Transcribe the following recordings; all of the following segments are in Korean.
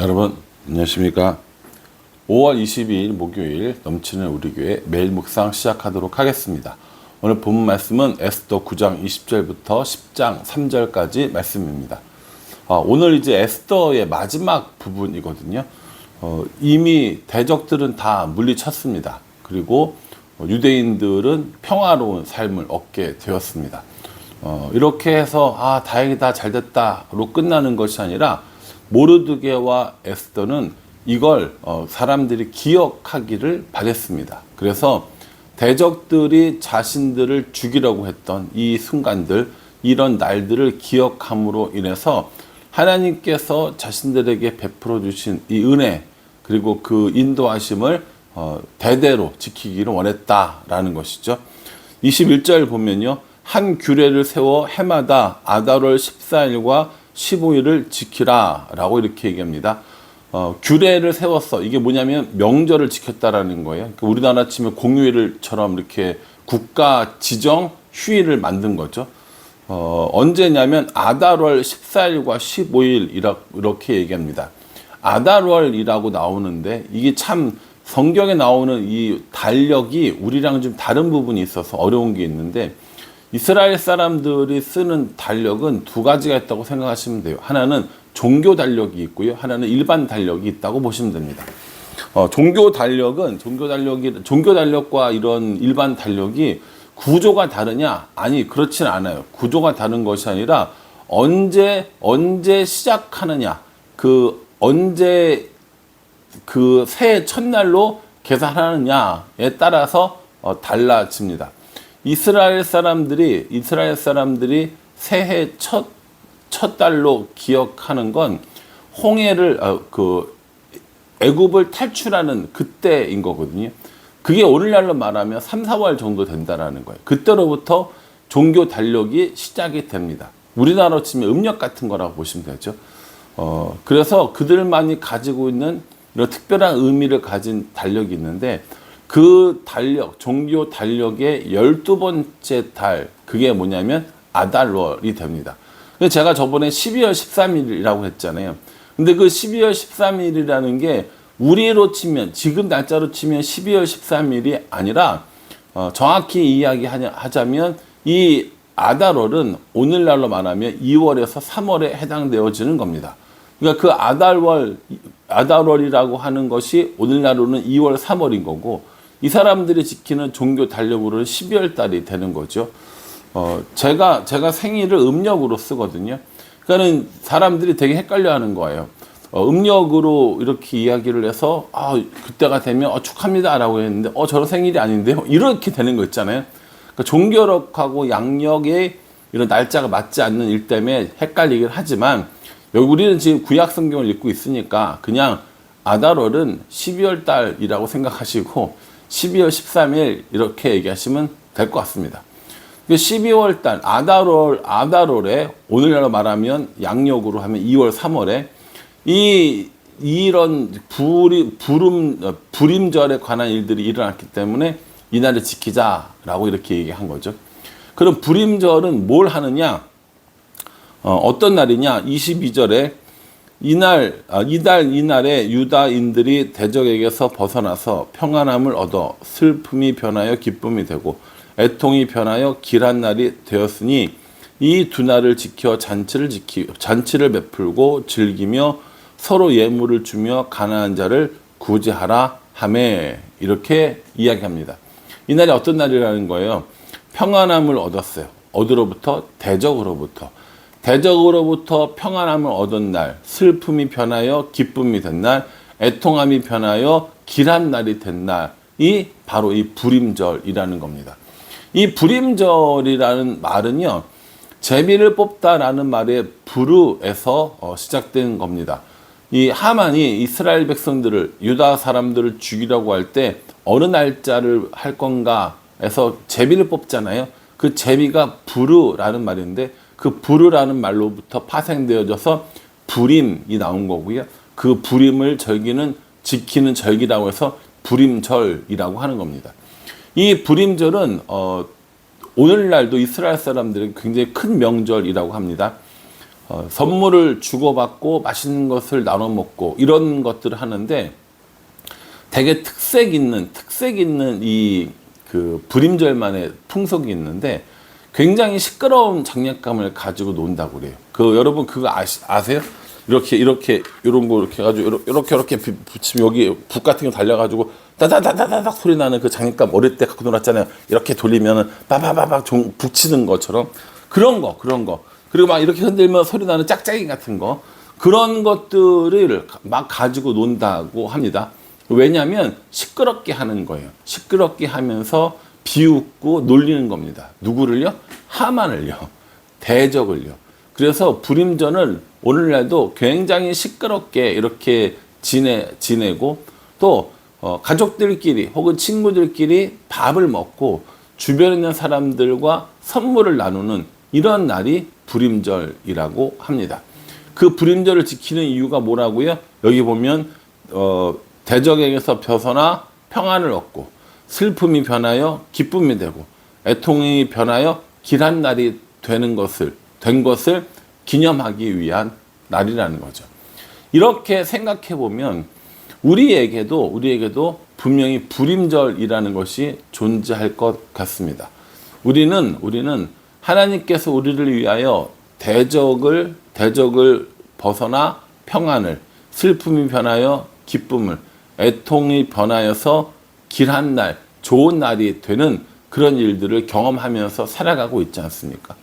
여러분 안녕하십니까? 5월 22일 목요일 넘치는 우리 교회 매일 묵상 시작하도록 하겠습니다. 오늘 본문 말씀은 에스더 9장 20절부터 10장 3절까지 말씀입니다. 아, 오늘 이제 에스더의 마지막 부분이거든요. 어, 이미 대적들은 다 물리쳤습니다. 그리고 어, 유대인들은 평화로운 삶을 얻게 되었습니다. 어, 이렇게 해서 아 다행이다 잘됐다로 끝나는 것이 아니라 모르드게와 에스더는 이걸 어, 사람들이 기억하기를 바랬습니다. 그래서 대적들이 자신들을 죽이려고 했던 이 순간들, 이런 날들을 기억함으로 인해서 하나님께서 자신들에게 베풀어 주신 이 은혜 그리고 그 인도하심을 어, 대대로 지키기를 원했다라는 것이죠. 21절 보면요. 한 규례를 세워 해마다 아달월 14일과 15일을 지키라 라고 이렇게 얘기합니다. 어, 규례를 세웠어. 이게 뭐냐면 명절을 지켰다라는 거예요. 그러니까 우리나라 치면 공휴일처럼 이렇게 국가 지정 휴일을 만든 거죠. 어, 언제냐면 아달월 14일과 15일 이렇게 얘기합니다. 아달월이라고 나오는데 이게 참 성경에 나오는 이 달력이 우리랑 좀 다른 부분이 있어서 어려운 게 있는데 이스라엘 사람들이 쓰는 달력은 두 가지가 있다고 생각하시면 돼요. 하나는 종교 달력이 있고요. 하나는 일반 달력이 있다고 보시면 됩니다. 어, 종교 달력은 종교 달력이 종교 달력과 이런 일반 달력이 구조가 다르냐? 아니 그렇진 않아요. 구조가 다른 것이 아니라 언제 언제 시작하느냐 그 언제 그 새해 첫날로 계산하느냐에 따라서 어, 달라집니다. 이스라엘 사람들이 이스라엘 사람들이 새해 첫 첫 달로 기억하는 건 홍해를 어, 그 애굽을 탈출하는 그때인 거거든요. 그게 오늘날로 말하면 3, 4월 정도 된다라는 거예요. 그때로부터 종교 달력이 시작이 됩니다. 우리나라로 치면 음력 같은 거라고 보시면 되죠. 어, 그래서 그들만이 가지고 있는 이런 특별한 의미를 가진 달력이 있는데 그 달력, 종교 달력의 열두 번째 달, 그게 뭐냐면 아달월이 됩니다. 제가 저번에 12월 13일이라고 했잖아요. 근데 그 12월 13일이라는 게 우리로 치면, 지금 날짜로 치면 12월 13일이 아니라, 어, 정확히 이야기하자면 이 아달월은 오늘날로 말하면 2월에서 3월에 해당되어지는 겁니다. 그러니까 그 아달월, 아달월이라고 하는 것이 오늘날로는 2월, 3월인 거고, 이 사람들이 지키는 종교 달력으로는 12월 달이 되는 거죠. 어, 제가, 제가 생일을 음력으로 쓰거든요. 그러니까는 사람들이 되게 헷갈려 하는 거예요. 어, 음력으로 이렇게 이야기를 해서, 아, 그때가 되면, 어, 축하합니다 라고 했는데, 어, 저런 생일이 아닌데요? 이렇게 되는 거 있잖아요. 그러니까 종교력하고 양력의 이런 날짜가 맞지 않는 일 때문에 헷갈리긴 하지만, 여기 우리는 지금 구약 성경을 읽고 있으니까, 그냥 아달월은 12월 달이라고 생각하시고, 12월 13일 이렇게 얘기하시면 될 것 같습니다. 12월 달 아달월 아달월에 오늘날로 말하면 양력으로 하면 2월 3월에 이 이런 불이 부름 불임절에 관한 일들이 일어났기 때문에 이날을 지키자라고 이렇게 얘기한 거죠. 그럼 불임절은 뭘 하느냐? 어, 어떤 날이냐? 22절에 이날 아, 이달 이날에 유다인들이 대적에게서 벗어나서 평안함을 얻어 슬픔이 변하여 기쁨이 되고 애통이 변하여 길한 날이 되었으니 이 두 날을 지켜 잔치를 지키 잔치를 베풀고 즐기며 서로 예물을 주며 가난한 자를 구제하라 하매 이렇게 이야기합니다. 이 날이 어떤 날이라는 거예요? 평안함을 얻었어요. 어디로부터 대적으로부터 대적으로부터 평안함을 얻은 날, 슬픔이 변하여 기쁨이 된 날, 애통함이 변하여 길한 날이 된 날이 바로 이 불임절이라는 겁니다. 이 불임절이라는 말은요, 제비를 뽑다라는 말의 부르에서 어, 시작된 겁니다. 이 하만이 이스라엘 백성들을 유다 사람들을 죽이려고 할 때 어느 날짜를 할 건가 해서 제비를 뽑잖아요. 그 제비가 부르라는 말인데 그 부르라는 말로부터 파생되어져서 불임이 나온 거고요. 그 불임을 절기는 지키는 절기라고 해서 불임절이라고 하는 겁니다. 이 불임절은 어, 오늘날도 이스라엘 사람들은 굉장히 큰 명절이라고 합니다. 어, 선물을 주고받고 맛있는 것을 나눠 먹고 이런 것들을 하는데 되게 특색 있는 특색 있는 이 그 불임절만의 풍속이 있는데 굉장히 시끄러운 장난감을 가지고 논다고 그래요. 그 여러분 그거 아시, 아세요? 이렇게 이렇게 이런 거 이렇게 해가지고 이렇게 이렇게, 붙이면 여기 북 같은 거 달려가지고 따다다다다닥 소리 나는 그 장난감 어릴 때 갖고 놀았잖아요. 이렇게 돌리면은 빠바바박 종 붙이는 것처럼 그런 거 그런 거 그리고 막 이렇게 흔들면 소리 나는 짝짝이 같은 거 그런 것들을 막 가지고 논다고 합니다. 왜냐하면 시끄럽게 하는 거예요. 시끄럽게 하면서 비웃고 놀리는 겁니다. 누구를요? 하만을요. 대적을요. 그래서 불임전을 오늘날도 굉장히 시끄럽게 이렇게 지내, 지내고 또 어, 가족들끼리 혹은 친구들끼리 밥을 먹고 주변에 있는 사람들과 선물을 나누는 이런 날이 불임절이라고 합니다. 그 불임절을 지키는 이유가 뭐라고요? 여기 보면 어, 대적에게서 벗어나 평안을 얻고 슬픔이 변하여 기쁨이 되고 애통이 변하여 길한 날이 되는 것을 된 것을 기념하기 위한 날이라는 거죠. 이렇게 생각해 보면 우리에게도 우리에게도 분명히 불임절이라는 것이 존재할 것 같습니다. 우리는 우리는 하나님께서 우리를 위하여 대적을 대적을 벗어나 평안을 슬픔이 변하여 기쁨을 애통이 변하여서 길한 날 좋은 날이 되는 그런 일들을 경험하면서 살아가고 있지 않습니까?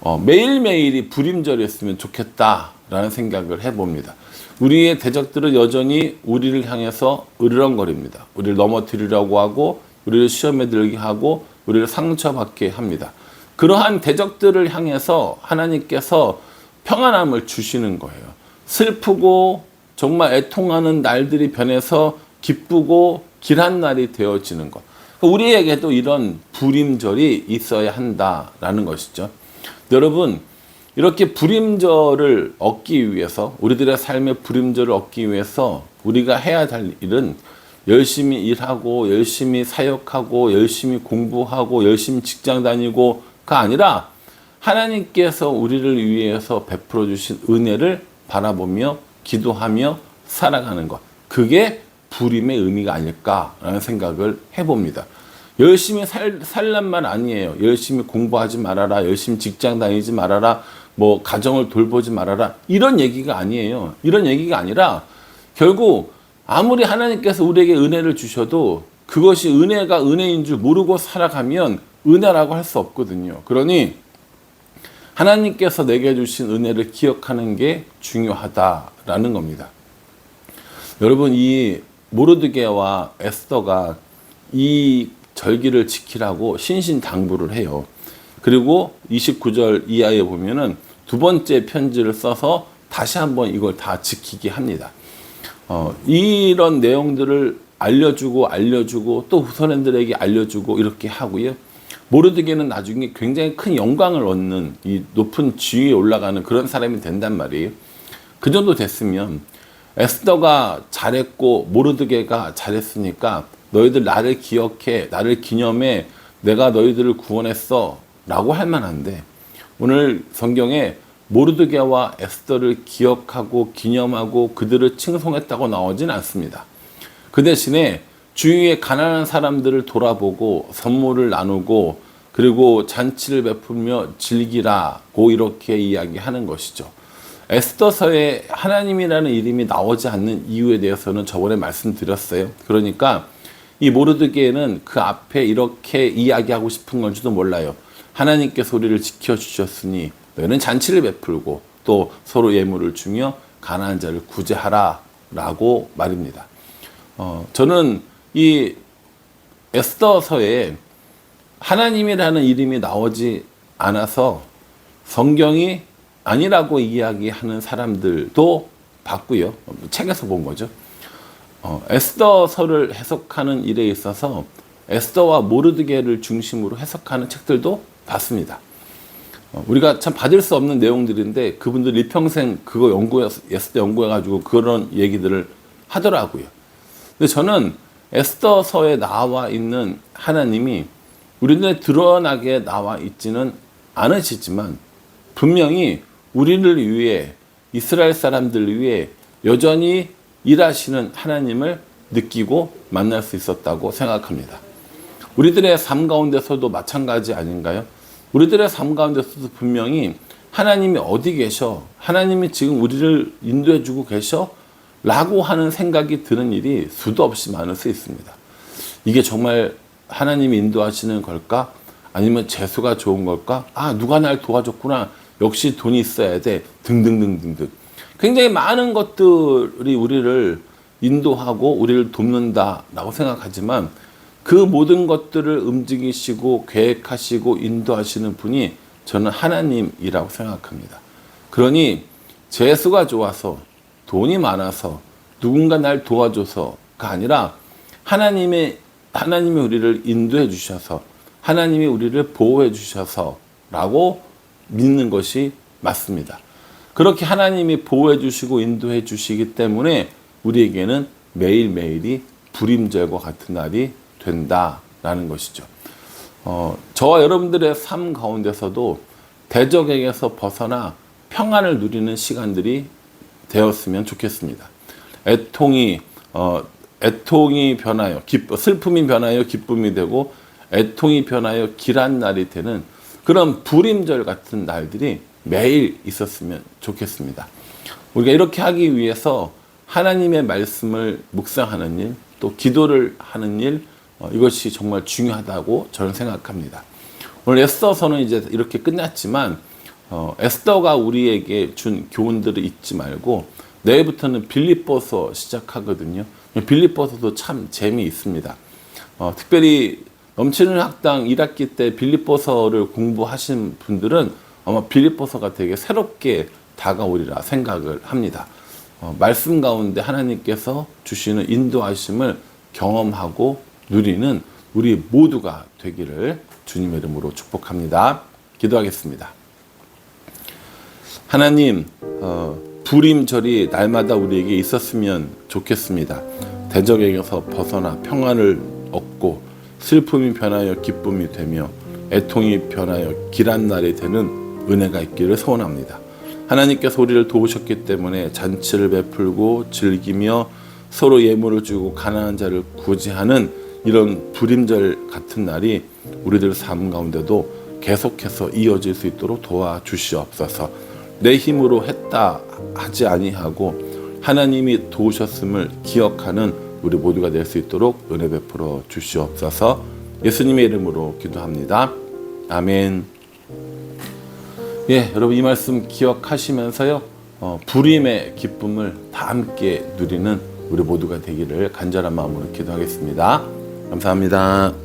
어, 매일매일이 불임절이었으면 좋겠다라는 생각을 해봅니다. 우리의 대적들은 여전히 우리를 향해서 으르렁거립니다. 우리를 넘어뜨리려고 하고, 우리를 시험에 들게 하고, 우리를 상처받게 합니다. 그러한 대적들을 향해서 하나님께서 평안함을 주시는 거예요. 슬프고 정말 애통하는 날들이 변해서 기쁘고 길한 날이 되어지는 것. 우리에게도 이런 불임절이 있어야 한다라는 것이죠. 여러분, 이렇게 불임절을 얻기 위해서, 우리들의 삶의 불임절을 얻기 위해서 우리가 해야 할 일은 열심히 일하고, 열심히 사역하고, 열심히 공부하고, 열심히 직장 다니고가 아니라 하나님께서 우리를 위해서 베풀어 주신 은혜를 바라보며 기도하며 살아가는 것. 그게 불임의 의미가 아닐까라는 생각을 해봅니다. 열심히 살, 살란만 아니에요. 열심히 공부하지 말아라. 열심히 직장 다니지 말아라. 뭐, 가정을 돌보지 말아라. 이런 얘기가 아니에요. 이런 얘기가 아니라 결국 아무리 하나님께서 우리에게 은혜를 주셔도 그것이 은혜가 은혜인 줄 모르고 살아가면 은혜라고 할 수 없거든요. 그러니 하나님께서 내게 주신 은혜를 기억하는 게 중요하다라는 겁니다. 여러분 이 모르드게와 에스더가 이 절기를 지키라고 신신 당부를 해요. 그리고 29절 이하에 보면은 두 번째 편지를 써서 다시 한번 이걸 다 지키게 합니다. 어, 이런 내용들을 알려주고 알려주고 또 후손들에게 알려주고 이렇게 하고요. 모르드게는 나중에 굉장히 큰 영광을 얻는 이 높은 지위에 올라가는 그런 사람이 된단 말이에요. 그 정도 됐으면 에스더가 잘했고 모르드게가 잘했으니까 너희들 나를 기억해 나를 기념해 내가 너희들을 구원했어 라고 할 만한데 오늘 성경에 모르드게와 에스더를 기억하고 기념하고 그들을 칭송했다고 나오진 않습니다. 그 대신에 주위에 가난한 사람들을 돌아보고 선물을 나누고 그리고 잔치를 베풀며 즐기라고 이렇게 이야기하는 것이죠. 에스더서에 하나님이라는 이름이 나오지 않는 이유에 대해서는 저번에 말씀드렸어요. 그러니까 이 모르드게는 그 앞에 이렇게 이야기하고 싶은 건지도 몰라요. 하나님께서 우리를 지켜주셨으니 너희는 잔치를 베풀고 또 서로 예물을 주며 가난한 자를 구제하라 라고 말입니다. 어, 저는 이 에스더서에 하나님이라는 이름이 나오지 않아서 성경이 아니라고 이야기하는 사람들도 봤고요. 책에서 본 거죠. 어, 에스더서를 해석하는 일에 있어서 에스더와 모르드게를 중심으로 해석하는 책들도 봤습니다. 어, 우리가 참 받을 수 없는 내용들인데 그분들 일평생 그거 연구해 에스더 연구해가지고 그런 얘기들을 하더라고요. 근데 저는 에스더서에 나와 있는 하나님이 우리 눈에 드러나게 나와 있지는 않으시지만 분명히 우리를 위해 이스라엘 사람들을 위해 여전히 일하시는 하나님을 느끼고 만날 수 있었다고 생각합니다. 우리들의 삶 가운데서도 마찬가지 아닌가요? 우리들의 삶 가운데서도 분명히 하나님이 어디 계셔? 하나님이 지금 우리를 인도해 주고 계셔? 라고 하는 생각이 드는 일이 수도 없이 많을 수 있습니다. 이게 정말 하나님이 인도하시는 걸까? 아니면 재수가 좋은 걸까? 아, 누가 날 도와줬구나. 역시 돈이 있어야 돼. 등등등등등. 굉장히 많은 것들이 우리를 인도하고 우리를 돕는다라고 생각하지만 그 모든 것들을 움직이시고 계획하시고 인도하시는 분이 저는 하나님이라고 생각합니다. 그러니 재수가 좋아서 돈이 많아서 누군가 날 도와줘서가 아니라 하나님의 하나님이 우리를 인도해 주셔서 하나님이 우리를 보호해 주셔서라고 믿는 것이 맞습니다. 그렇게 하나님이 보호해 주시고 인도해 주시기 때문에 우리에게는 매일매일이 불임절과 같은 날이 된다라는 것이죠. 어, 저와 여러분들의 삶 가운데서도 대적에게서 벗어나 평안을 누리는 시간들이 되었으면 좋겠습니다. 애통이 어, 애통이 변하여 슬픔이 변하여 기쁨이 되고 애통이 변하여 길한 날이 되는 그런 불임절 같은 날들이 매일 있었으면 좋겠습니다. 우리가 이렇게 하기 위해서 하나님의 말씀을 묵상하는 일, 또 기도를 하는 일, 어, 이것이 정말 중요하다고 저는 생각합니다. 오늘 에스더서는 이제 이렇게 끝났지만 어, 에스더가 우리에게 준 교훈들을 잊지 말고 내일부터는 빌립보서 시작하거든요. 빌립보서도 참 재미있습니다. 어, 특별히 넘치는 학당 1학기 때 빌립보서를 공부하신 분들은 아마 빌립보서가 되게 새롭게 다가오리라 생각을 합니다. 어, 말씀 가운데 하나님께서 주시는 인도하심을 경험하고 누리는 우리 모두가 되기를 주님의 이름으로 축복합니다. 기도하겠습니다. 하나님, 어, 불임절이 날마다 우리에게 있었으면 좋겠습니다. 대적에게서 벗어나 평안을 얻고 슬픔이 변하여 기쁨이 되며 애통이 변하여 길한 날이 되는 은혜가 있기를 소원합니다. 하나님께서 우리를 도우셨기 때문에 잔치를 베풀고 즐기며 서로 예물을 주고 가난한 자를 구제하는 이런 불임절 같은 날이 우리들 삶 가운데도 계속해서 이어질 수 있도록 도와주시옵소서. 내 힘으로 했다 하지 아니하고 하나님이 도우셨음을 기억하는 우리 모두가 될 수 있도록 은혜 베풀어 주시옵소서. 예수님의 이름으로 기도합니다. 아멘. 예, 여러분 이 말씀 기억하시면서요. 어, 불임의 기쁨을 다 함께 누리는 우리 모두가 되기를 간절한 마음으로 기도하겠습니다. 감사합니다.